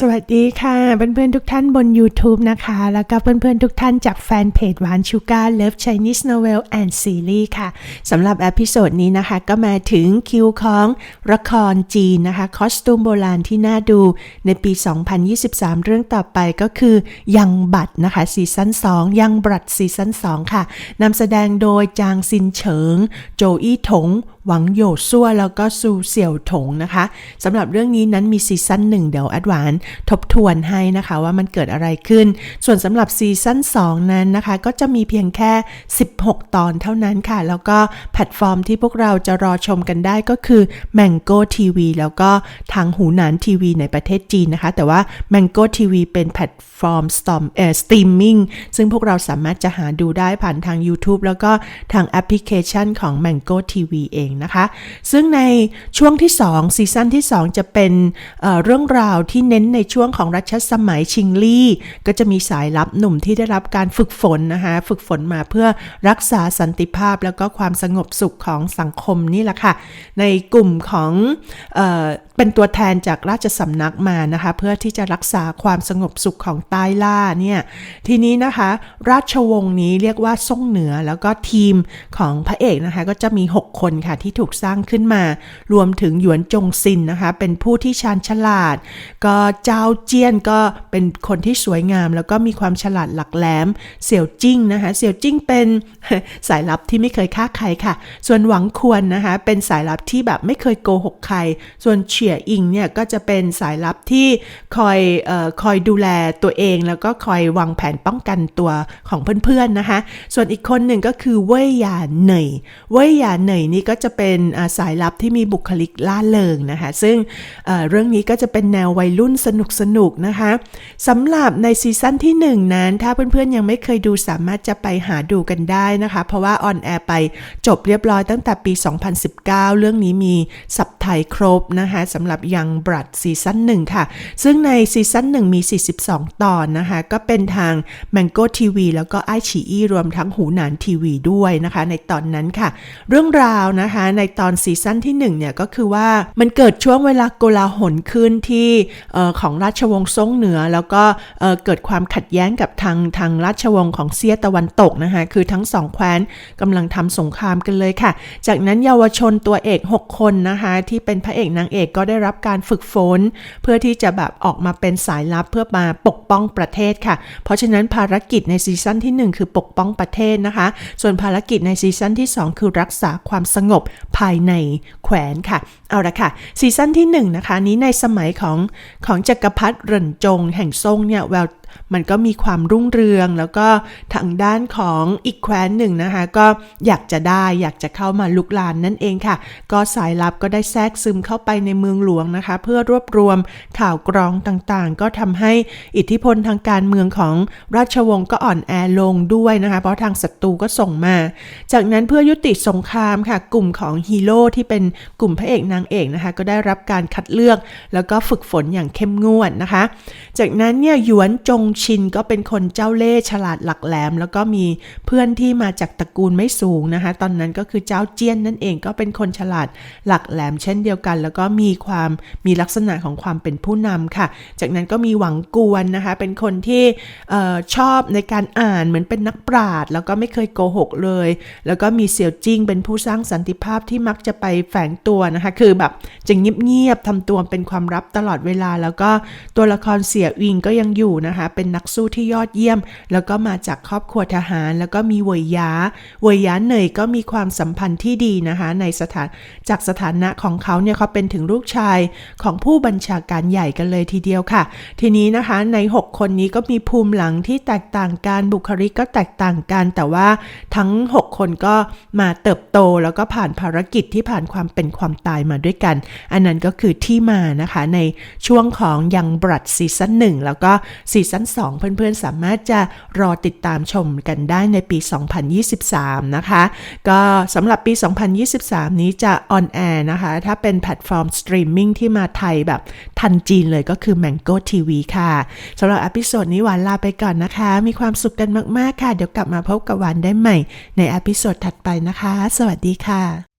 สวัสดีค่ะเพื่อนๆทุกท่านบน YouTube นะคะ แล้วก็เพื่อนๆทุกท่านจากแฟนเพจหวานชูการ Love Chinese Novel and Series ค่ะสำหรับอพิโซดนี้นะคะ ก็มาถึงคิวของละครจีนนะคะ คอสตูมโบราณที่น่าดูในปี 2023 เรื่องต่อไปก็คือยังบัตรนะคะซีซั่น2 ยังบัตรซีซั่น2 ค่ะนำแสดงโดยจางซินเฉิง โจอี้ถงหวังโยซั่วแล้วก็ซูเสี่ยวถงนะคะสำหรับเรื่องนี้นั้นมีซีซั่นหนึ่งเดี๋ยวแอดวานทบทวนให้นะคะว่ามันเกิดอะไรขึ้น ส่วนสำหรับซีซั่น2 นั้นนะคะ ก็จะมีเพียงแค่ 16 ตอนเท่านั้นค่ะ แล้วก็แพลตฟอร์มที่พวกเราจะรอชมกันได้ก็คือ Mango TV แล้วก็ทางหูหนานทีวีในประเทศจีนนะคะ แต่ว่า Mango TV เป็นแพลตฟอร์มสตอมเอ่อสตรีมมิ่งซึ่งพวกเราสามารถจะหาดูได้ผ่านทาง YouTube แล้วก็ทางแอปพลิเคชันของ Mango TV เองนะคะ ซึ่งในช่วงที่2ซีซั่นที่ 2 จะเป็นเเรื่องราวที่เน้นในช่วงของรัชสมัยชิงลี่ ก็จะมีสายลับหนุ่มที่ได้รับการฝึกฝนนะคะฝึกฝนมาเพื่อรักษาสันติภาพแล้วก็ความสงบสุขของสังคมนี่แหละค่ะ ในกลุ่มของเออเป็นตัวแทนจากราชสำนักมานะคะ เพื่อที่จะรักษาความสงบสุขของใต้ล่าเนี่ยทีนี้นะคะ ราชวงศ์นี้เรียกว่าซ่งเหนือแล้วก็ทีมของพระเอกนะคะ ก็จะมี 6 คนค่ะที่ถูกสร้างขึ้นมา รวมถึงหยวนจงซินนะคะ เป็นผู้ที่ชาญฉลาด ก็เจ้าเจี้ยนก็เป็นคนที่สวยงาม แล้วก็มีความฉลาดหลักแหลม เสี่ยวจิ้งนะคะ เสี่ยวจิ้งเป็นสายลับที่ไม่เคยฆ่าใครค่ะ ส่วนหวังควรนะคะ เป็นสายลับที่แบบไม่เคยโกหกใคร ส่วนเฉียอิงเนี่ยก็จะเป็นสายลับที่คอยเอ่อคอยดูแลตัวเอง แล้วก็คอยวางแผนป้องกันตัวของเพื่อนๆนะคะ ส่วนอีกคนหนึ่งก็คือเว่ยหยาเหน่ย เว่ยหยาเหน่ยนี่ก็จะเป็นสายลับที่มีบุคลิกล่าเริงนะคะ ซึ่งเเรื่องนี้ก็จะเป็นแนววัยรุ่นสนุกๆนะคะสำหรับในซีซั่นที่ 1 นั้น ถ้าเพื่อนๆยังไม่เคยดูสามารถจะไปหาดูกันได้นะคะ เพราะว่าออนแอร์ไปจบเรียบร้อยตั้งแต่ปี 2019 เรื่องนี้มีสับไทยครบนะคะสำหรับยังบรัดซีซั่นหนึ่งค่ะ ซึ่งในซีซั่นหนึ่งมี 42 ตอนนะคะ ก็เป็นทาง Mango TV แล้วก็ไอฉีอีรวมทั้งหูหนานทีวีด้วยนะคะ ในตอนนั้นค่ะ เรื่องราวนะคะในตอนซีซั่นที่1เนี่ยก็คือว่ามันเกิดช่วงเวลาโกลาหลขึ้นที่เอ่อของราชวงศ์ซ่งเหนือ แล้วก็เอ่อเกิดความขัดแย้งกับทางทางราชวงศ์ของเซียตะวันตกนะคะคือทั้งสองแคว้นกำลังทำสงครามกันเลยค่ะ จากนั้นเยาวชนตัวเอก 6 คนนะคะที่เป็นพระเอกนางเอกก็ได้รับการฝึกฝน เพื่อที่จะแบบออกมาเป็นสายลับเพื่อมาปกป้องประเทศค่ะ เพราะฉะนั้นภารกิจในซีซั่นที่ 1 คือปกป้องประเทศนะคะ ส่วนภารกิจในซีซั่นที่ 2 คือรักษาความสงบภายในแขวนค่ะ เอาละค่ะ ซีซั่นที่1นะคะนี้ในสมัยของของจักรพรรดิเหรินจงแห่งซ่งเนี่ยแวว มันก็มีความรุ่งเรือง แล้วก็ทางด้านของอีกแคว้นหนึ่งนะคะ ก็อยากจะได้อยากจะเข้ามาลุกลานนั่นเองค่ะ ก็สายลับก็ได้แทรกซึมเข้าไปในเมืองหลวงนะคะ เพื่อรวบรวมข่าวกรองต่างๆ ก็ทำให้อิทธิพลทางการเมืองของราชวงศ์ก็อ่อนแอลงด้วยนะคะ เพราะทางศัตรูก็ส่งมา จากนั้นเพื่อยุติสงครามค่ะ กลุ่มของฮีโร่ที่เป็นกลุ่มพระเอกนางเอกนะคะ ก็ได้รับการคัดเลือก แล้วก็ฝึกฝนอย่างเข้มงวดนะคะ จากนั้นเนี่ยหยวนจงชินก็เป็นคนเจ้าเล่ห์ฉลาดหลักแหลม แล้วก็มีเพื่อนที่มาจากตระกูลไม่สูงนะคะ ตอนนั้นก็คือเจ้าเจี้ยนนั่นเองก็เป็นคนฉลาดหลักแหลมเช่นเดียวกัน แล้วก็มีความมีลักษณะของความเป็นผู้นำค่ะ จากนั้นก็มีหวังกวนนะคะ เป็นคนที่ชอบในการอ่านเหมือนเป็นนักปราชญ์แล้วก็ไม่เคยโกหกเลย แล้วก็มีเสี่ยวจิ้งเป็นผู้สร้างสันติภาพที่มักจะไปแฝงตัวนะคะ คือแบบจะเงียบๆทำตัวเป็นความลับตลอดเวลา แล้วก็ตัวละครเสี่ยวิงก็ยังอยู่นะคะเป็นนักสู้ที่ยอดเยี่ยม แล้วก็มาจากครอบครัวทหาร แล้วก็มีเวยยาเวยยาเหนยก็มีความสัมพันธ์ที่ดีนะคะ ในสถานจากสถานะของเขาเนี่ยเขาเป็นถึงลูกชายของผู้บัญชาการใหญ่กันเลยทีเดียวค่ะ ทีนี้นะคะใน 6 คนนี้ก็มีภูมิหลังที่แตกต่างกันบุคลิกก็แตกต่างกันแต่ว่าทั้ง 6 คนก็มาเติบโตแล้วก็ผ่านภารกิจที่ผ่านความเป็นความตายมาด้วยกัน อันนั้นก็คือที่มานะคะในช่วงของยังบรัดซีซั่น1แล้วก็ซีซั่น2 เพื่อนๆ สามารถจะรอติดตามชมกันได้ในปี 2023 นะคะ ก็สำหรับปี 2023 นี้จะออนแอร์นะคะ ถ้าเป็นแพลตฟอร์มสตรีมมิ่งที่มาไทยแบบทันจีนเลยก็คือ Mango TV ค่ะสำหรับอพิโซดนี้หวานลาไปก่อนนะคะ มีความสุขกันมากๆค่ะ เดี๋ยวกลับมาพบกับหวานได้ใหม่ ในอพิโซดถัดไปนะคะ สวัสดีค่ะ